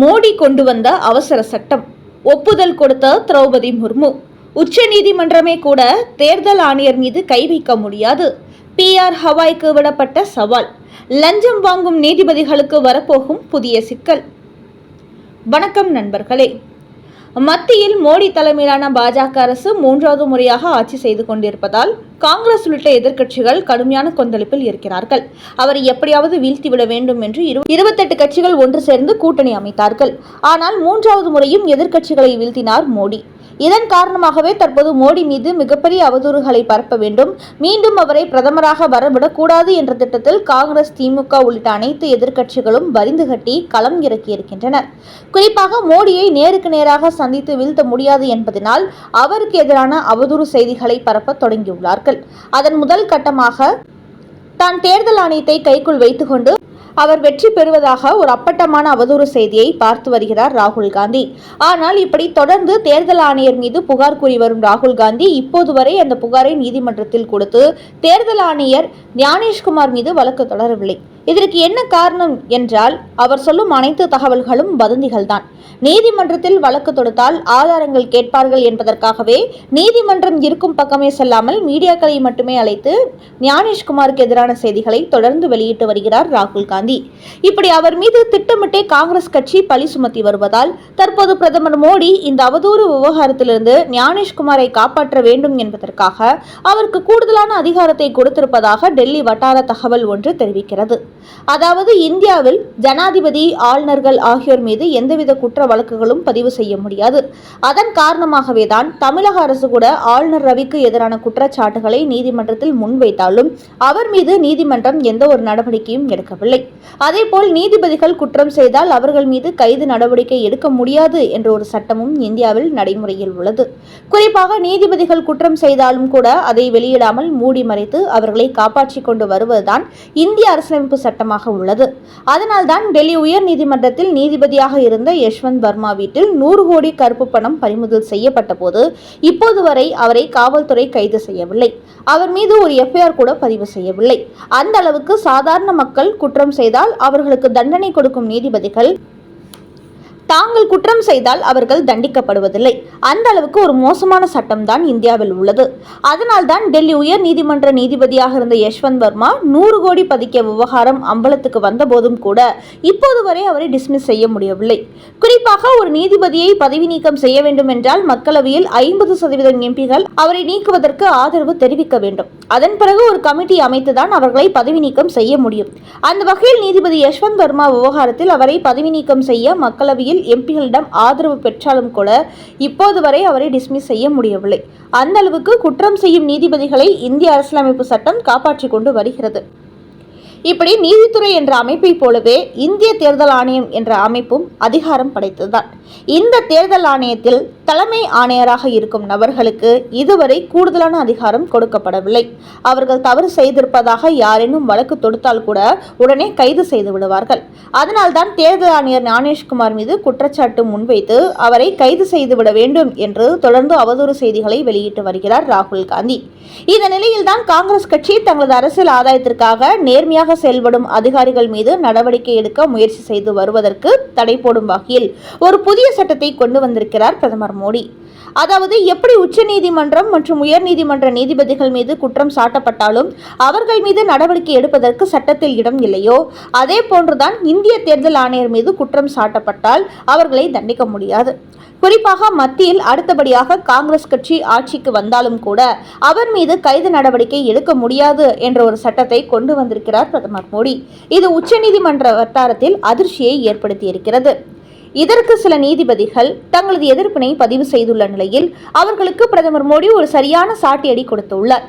மோடி கொண்டு வந்த அவசர சட்டம். ஒப்புதல் கொடுத்த திரௌபதி முர்மு. உச்சநீதிமன்றமே கூட தேர்தல் ஆணையர் மீது கை வைக்க முடியாது. பிஆர் ஹவாய்க்கு விடப்பட்ட சவால். லஞ்சம் வாங்கும் நீதிபதிகளுக்கு வரப்போகும் புதிய சிக்கல். வணக்கம் நண்பர்களே. மத்தியில் மோடி தலைமையிலான பாஜக அரசு மூன்றாவது முறையாக ஆட்சி செய்து கொண்டிருப்பதால் காங்கிரஸ் உள்ளிட்ட எதிர்க்கட்சிகள் கடுமையான கொந்தளிப்பில் இருக்கிறார்கள். அவரை எப்படியாவது வீழ்த்திவிட வேண்டும் என்று இரு- இருபத்தெட்டு கட்சிகள் ஒன்று சேர்ந்து கூட்டணி அமைத்தார்கள். ஆனால் மூன்றாவது முறையும் எதிர்க்கட்சிகளை வீழ்த்தினார் மோடி. இதன் காரணமாகவே தற்போது மோடி மீது மிகப்பெரிய அவதூறுகளை பரப்ப வேண்டும். மீண்டும் அவரை பிரதமராக வரவிடக்கூடாது என்ற திட்டத்தில் காங்கிரஸ் திமுக உள்ளிட்ட அனைத்து எதிர்க்கட்சிகளும் வரிந்து கட்டி களம் இறக்கியிருக்கின்றனர் குறிப்பாக மோடியை நேருக்கு நேராக சந்தித்து வீழ்த்த முடியாது என்பதனால் அவருக்கு எதிரான அவதூறு செய்திகளை பரப்ப தொடங்கியுள்ளார்கள். அதன் முதல் கட்டமாக தான் தேர்தல் ஆணையத்தை கைக்குள் வைத்துக்கொண்டு அவர் வெற்றி பெறுவதாக ஒரு அப்பட்டமான அவதூறு செய்தியை பார்த்து வருகிறார் ராகுல் காந்தி. ஆனால் இப்படி தொடர்ந்து தேர்தல் ஆணையர் மீது புகார் கூறி வரும் ராகுல் காந்தி இப்போது வரை அந்த புகாரை நீதிமன்றத்தில் கொடுத்து தேர்தல் ஆணையர் ஞானேஷ்குமார் மீது வழக்கு தொடரவில்லை. இதற்கு என்ன காரணம் என்றால் அவர் சொல்லும் அனைத்து தகவல்களும் வதந்திகள்தான். நீதிமன்றத்தில் வழக்கு தொடுத்தால் ஆதாரங்கள் கேட்பார்கள் என்பதற்காகவே நீதிமன்றம் இருக்கும் பக்கமே செல்லாமல் மீடியாக்களை மட்டுமே அழைத்து ஞானேஷ்குமாருக்கு எதிரான செய்திகளை தொடர்ந்து வெளியிட்டு வருகிறார் ராகுல் காந்தி. இப்படி அவர் மீது திட்டமிட்டே காங்கிரஸ் கட்சி பழி சுமத்தி வருவதால் தற்போது பிரதமர் மோடி இந்த அவதூறு விவகாரத்திலிருந்து ஞானேஷ்குமாரை காப்பாற்ற வேண்டும் என்பதற்காக அவருக்கு கூடுதலான அதிகாரத்தை கொடுத்திருப்பதாக டெல்லி வட்டார தகவல் ஒன்று தெரிவிக்கிறது. அதாவது இந்தியாவில் ஜனாதிபதி ஆளுநர்கள் ஆகியோர் மீது எந்தவித குற்ற வழக்குகளும் பதிவு செய்ய முடியாது. அதன் காரணமாகவே தான் தமிழக அரசு கூட ஆளுநர் ரவிக்கு எதிரான குற்றச்சாட்டுகளை நீதிமன்றத்தில் முன்வைத்தாலும் அவர் மீது நீதிமன்றம் எந்த ஒரு நடவடிக்கையும் எடுக்கவில்லை. அதேபோல் நீதிபதிகள் குற்றம் செய்தால் அவர்கள் மீது கைது நடவடிக்கை எடுக்க முடியாது என்ற ஒரு சட்டமும் இந்தியாவில் நடைமுறையில் உள்ளது. குறிப்பாக நீதிபதிகள் குற்றம் செய்தாலும் கூட அதை வெளியிடாமல் மூடி மறைத்து அவர்களை காப்பாற்றிக் கொண்டு வருவதுதான் இந்திய அரசியலமைப்பு சட்டமாக உள்ளது. அதனால்தான் டெல்லி உயர் நீதிமன்றத்தில் நீதிபதியாக இருந்த யஷ்வந்த் வர்மா வீட்டில் நூறு கோடி கருப்பு பணம் பறிமுதல் செய்யப்பட்ட போது இப்போது வரை அவரை காவல்துறை கைது செய்யவில்லை. அவர் மீது ஒரு எஃப்ஐஆர் கூட பதிவு செய்யவில்லை. அந்த அளவுக்கு சாதாரண மக்கள் குற்றம் செய்தால் அவர்களுக்கு தண்டனை கொடுக்கும் நீதிபதிகள் தாங்கள் குற்றம் செய்தால் அவர்கள் தண்டிக்கப்படுவதில்லை. அந்த அளவுக்கு ஒரு மோசமான சட்டம் தான் இந்தியாவில் உள்ளது. அதனால்தான் டெல்லி உயர் நீதிமன்ற நீதிபதியாக இருந்த யஷ்வந்த் வர்மா நூறு கோடி பதுக்கிய விவகாரம் அம்பலத்துக்கு வந்தபோதும் கூட இப்போது வரை அவரை டிஸ்மிஸ் செய்ய முடியவில்லை. குறிப்பாக ஒரு நீதிபதியை பதவி நீக்கம் செய்ய வேண்டும் என்றால் மக்களவையில் ஐம்பது சதவீதம் எம்பிகள் அவரை நீக்குவதற்கு ஆதரவு தெரிவிக்க வேண்டும். அதன் பிறகு ஒரு கமிட்டி அமைத்துதான் அவர்களை பதவி நீக்கம் செய்ய முடியும். அந்த வகையில் நீதிபதி யஷ்வந்த் வர்மா விவகாரத்தில் அவரை பதவி நீக்கம் செய்ய மக்களவையில் எம்பிகளிடம் ஆதரவு பெற்றாலும் கூட இப்போது வரை அவரை டிஸ்மிஸ் செய்ய முடியவில்லை. அந்த அளவுக்கு குற்றம் செய்யும் நீதிபதிகளை இந்திய அரசியலமைப்பு சட்டம் காப்பாற்றி கொண்டு வருகிறது. இப்படி நீதித்துறை என்ற அமைப்பை போலவே இந்திய தேர்தல் ஆணையம் என்ற அமைப்பும் அதிகாரம் படைத்ததுதான். இந்த தேர்தல் ஆணையத்தில் தலைமை ஆணையராக இருக்கும் நபர்களுக்கு இதுவரை கூடுதலான அதிகாரம் கொடுக்கப்படவில்லை. அவர்கள் தவறு செய்திருப்பதாக யாரேனும் வழக்கு தொடுத்தால் கூட உடனே கைது செய்து விடுவார்கள். அதனால்தான் தேர்தல் ஆணையர் ஞானேஷ்குமார் மீது குற்றச்சாட்டு முன்வைத்து அவரை கைது செய்துவிட வேண்டும் என்று தொடர்ந்து அவதூறு செய்திகளை வெளியிட்டு வருகிறார் ராகுல் காந்தி. இந்த நிலையில்தான் காங்கிரஸ் கட்சி தங்களது அரசியல் ஆதாயத்திற்காக நேர்மை கடுமையாக செயல்படும் அதிகாரிகள் மீது நடவடிக்கை எடுக்க முயற்சி செய்து வருவதற்கு தடை போடும் வகையில் ஒரு புதிய சட்டத்தை கொண்டு வந்திருக்கிறார் பிரதமர் மோடி. அதாவது எப்படி உச்சநீதிமன்றம் மற்றும் உயர்நீதிமன்ற நீதிபதிகள் மீது குற்றம் சாட்டப்பட்டாலும் அவர்கள் மீது நடவடிக்கை எடுப்பதற்கு சட்டத்தில் இடம் இல்லையோ? அதே போன்றுதான் இந்திய தேர்தல் ஆணையர் மீது குற்றம் சாட்டப்பட்டால் அவர்களை தண்டிக்க முடியாது. குறிப்பாக மத்தியில் அடுத்தபடியாக காங்கிரஸ் கட்சி ஆட்சிக்கு வந்தாலும் கூட அவர் மீது கைது நடவடிக்கை எடுக்க முடியாது என்ற ஒரு சட்டத்தை கொண்டு வந்திருக்கிறார் பிரதமர் மோடி. இது உச்சநீதிமன்ற வட்டாரத்தில் அதிர்ச்சியை ஏற்படுத்தியிருக்கிறது. இதற்கு சில நீதிபதிகள் தங்களது எதிர்ப்பினை பதிவு செய்துள்ள நிலையில் அவர்களுக்கு பிரதமர் மோடி ஒரு சரியான சாட்டியடி கொடுத்துள்ளார்.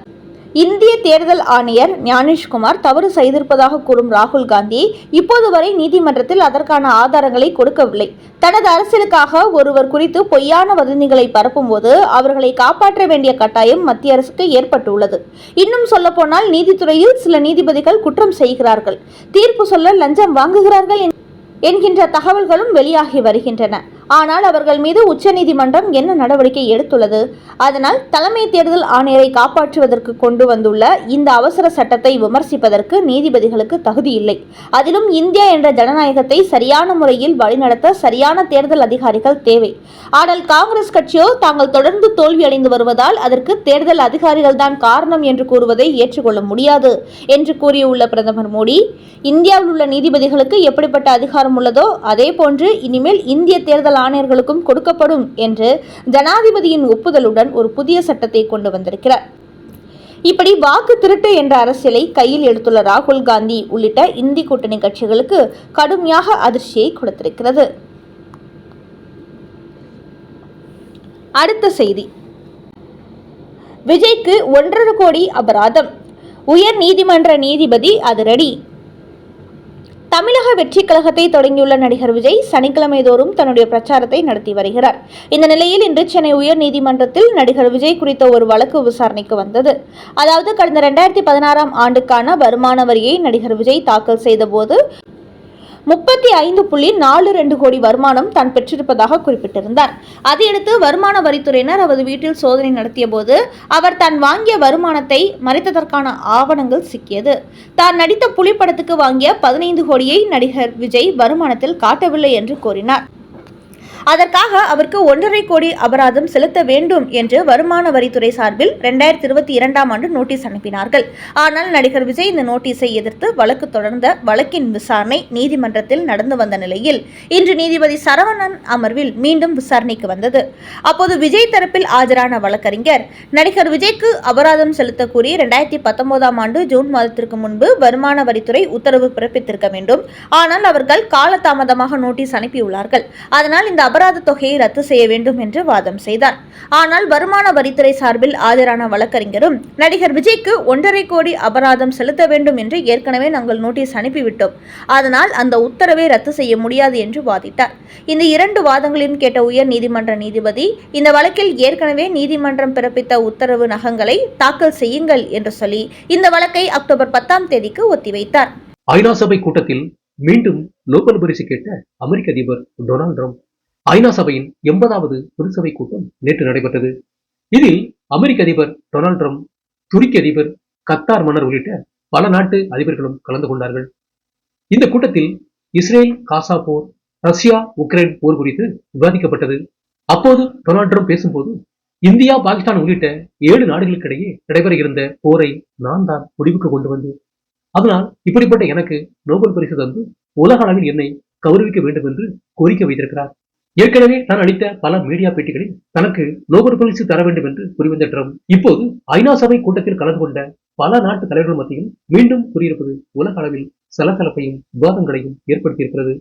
இந்திய தேர்தல் ஆணையர் ஞானேஷ்குமார் தவறு செய்திருப்பதாக கூறும் ராகுல் காந்தி இப்போது வரை நீதிமன்றத்தில் அதற்கான ஆதாரங்களை கொடுக்கவில்லை. தனது அரசியலுக்காக ஒருவர் குறித்து பொய்யான வதந்திகளை பரப்பும்போது அவர்களை காப்பாற்ற வேண்டிய கட்டாயம் மத்திய அரசுக்கு ஏற்பட்டுள்ளது. இன்னும் சொல்லப்போனால் நீதித்துறையில் சில நீதிபதிகள் குற்றம் செய்கிறார்கள். தீர்ப்பு சொல்ல லஞ்சம் வாங்குகிறார்கள் என்- என்கின்ற தகவல்களும் வெளியாகி வருகின்றன. ஆனால் அவர்கள் மீது உச்சநீதிமன்றம் என்ன நடவடிக்கை எடுத்துள்ளது? அதனால் தலைமை தேர்தல் ஆணையரை காப்பாற்றுவதற்கு கொண்டு வந்துள்ள இந்த அவசர சட்டத்தை விமர்சிப்பதற்கு நீதிபதிகளுக்கு தகுதி இல்லை. அதிலும் இந்தியா என்ற ஜனநாயகத்தை சரியான முறையில் வழிநடத்த சரியான தேர்தல் அதிகாரிகள் தேவை. ஆனால் காங்கிரஸ் கட்சியோ தாங்கள் தொடர்ந்து தோல்வியடைந்து வருவதால் அதற்கு தேர்தல் அதிகாரிகள் தான் காரணம் என்று கூறுவதை ஏற்றுக்கொள்ள முடியாது என்று கூறியுள்ள பிரதமர் மோடி இந்தியாவில் உள்ள நீதிபதிகளுக்கு எப்படிப்பட்ட அதிகாரம் உள்ளதோ அதே போன்று இனிமேல் இந்திய தேர்தல் தேர்தல் ஆணையர்களுக்கும் கொடுக்கப்படும் என்று ஜனாதிபதியின் ஒப்புதலுடன் ஒரு புதிய சட்டத்தை கொண்டு வந்திருக்கிறார். இப்படி வாக்கு திருட்டு என்ற அரசியலை கையில் எடுத்துள்ள ராகுல் காந்தி உள்ளிட்ட இந்தி கூட்டணி கட்சிகளுக்கு கடுமையாக அதிர்ச்சியை கொடுத்திருக்கிறது. அடுத்த செய்தி. விஜய்க்கு ஒன்றரை கோடி அபராதம். உயர் நீதிமன்ற நீதிபதி அதிரடி தமிழக வெற்றி கழகத்தை தொடங்கியுள்ள நடிகர் விஜய் சனிக்கிழமை தோறும் தன்னுடைய பிரச்சாரத்தை நடத்தி வருகிறார். இந்த நிலையில் இன்று சென்னை உயர் நீதிமன்றத்தில் நடிகர் விஜய் குறித்த ஒரு வழக்கு விசாரணைக்கு வந்தது. அதாவது கடந்த இரண்டாயிரத்தி பதினாறாம் ஆண்டுக்கான வருமான வரியை நடிகர் விஜய் தாக்கல் செய்தபோது முப்பத்தி ஐந்து புள்ளி நாலு ரெண்டு கோடி வருமானம் தான் பெற்றிருப்பதாக குறிப்பிட்டிருந்தார். அதையடுத்து வருமான வரித்துறையினர் அவரது வீட்டில் சோதனை நடத்திய போது அவர் தான் வாங்கிய வருமானத்தை மறைத்ததற்கான ஆவணங்கள் சிக்கியது. தான் நடித்த புலிப்படத்துக்கு வாங்கிய பதினைந்து கோடியை நடிகர் விஜய் வருமானத்தில் காட்டவில்லை என்று கூறினார். அதற்காக அவருக்கு ஒன்றரை கோடி அபராதம் செலுத்த வேண்டும் என்று வருமான வரித்துறை சார்பில் இரண்டாயிரத்தி இருபத்தி இரண்டாம் ஆண்டு நோட்டீஸ் அனுப்பினார்கள். ஆனால் நடிகர் விஜய் இந்த நோட்டீஸை எதிர்த்து வழக்கு தொடர்ந்த வழக்கின் விசாரணை நீதிமன்றத்தில் நடந்து வந்த நிலையில் இன்று நீதிபதி சரவணன் அமர்வில் மீண்டும் விசாரணைக்கு வந்தது. அப்போது விஜய் தரப்பில் ஆஜரான வழக்கறிஞர் நடிகர் விஜய்க்கு அபராதம் செலுத்த கூறி இரண்டாயிரத்தி பத்தொன்பதாம் ஆண்டு ஜூன் மாதத்திற்கு முன்பு வருமான வரித்துறை உத்தரவு பிறப்பித்திருக்க வேண்டும். ஆனால் அவர்கள் காலதாமதமாக நோட்டீஸ் அனுப்பியுள்ளார்கள். அதனால் இந்த அபராத தொகையை ரத்து செய்ய வேண்டும் என்று வாதம் செய்தார். ஆனால் வருமான வரித்துறை சார்பில் ஆஜரான வழக்கறிஞரும் நடிகர் விஜய்க்கு ஒன்றரை கோடி அபராதம் செலுத்த வேண்டும் என்று ஏற்கனவே நாங்கள் நோட்டீஸ் அனுப்பிவிட்டோம். அதனால் அந்த உத்தரவை ரத்து செய்ய முடியாது என்று வாதிட்டார். இந்த இரண்டு வாதங்களையும் கேட்ட உயர் நீதிமன்ற நீதிபதி இந்த வழக்கில் ஏற்கனவே நீதிமன்றம் பிறப்பித்த உத்தரவு நகங்களை தாக்கல் செய்யுங்கள் என்று சொல்லி இந்த வழக்கை அக்டோபர் பத்தாம் தேதிக்கு ஒத்திவைத்தார். ஐநா சபை கூட்டத்தில் மீண்டும் நோபல் பரிசு கேட்ட அமெரிக்க அதிபர் டொனால்ட் ட்ரம்ப் ஐநா சபையின் எண்பதாவது பொதுசபை கூட்டம் நேற்று நடைபெற்றது. இதில் அமெரிக்க அதிபர் டொனால்ட் ட்ரம்ப் துருக்கி அதிபர் கத்தார் மன்னர் உள்ளிட்ட பல நாட்டு அதிபர்களும் கலந்து கொண்டார்கள். இந்த கூட்டத்தில் இஸ்ரேல் காசா போர் ரஷ்யா உக்ரைன் போர் குறித்து விவாதிக்கப்பட்டது. அப்போது டொனால்ட் ட்ரம்ப் பேசும்போது இந்தியா பாகிஸ்தான் உள்ளிட்ட ஏழு நாடுகளுக்கிடையே நடைபெற இருந்த போரை நான் தான் முடிவுக்கு கொண்டு வந்தேன். அதனால் இப்படிப்பட்ட எனக்கு நோபல் பரிசு தந்து உலக அளவில் என்னை கௌரவிக்க வேண்டும் என்று கோரிக்கை வைத்திருக்கிறார். ஏற்கனவே தான் அளித்த பல மீடியா பேட்டிகளில் தனக்கு நோபல் பரிசு தர வேண்டும் என்று கூறிவந்த ட்ரம்ப் இப்போது ஐநா சபை கூட்டத்தில் கலந்து கொண்ட பல நாட்டு தலைவர்கள் மத்தியில் மீண்டும் கூறியிருப்பது உலக அளவில் சலசலப்பையும் விவாதங்களையும் ஏற்படுத்தியிருக்கிறது.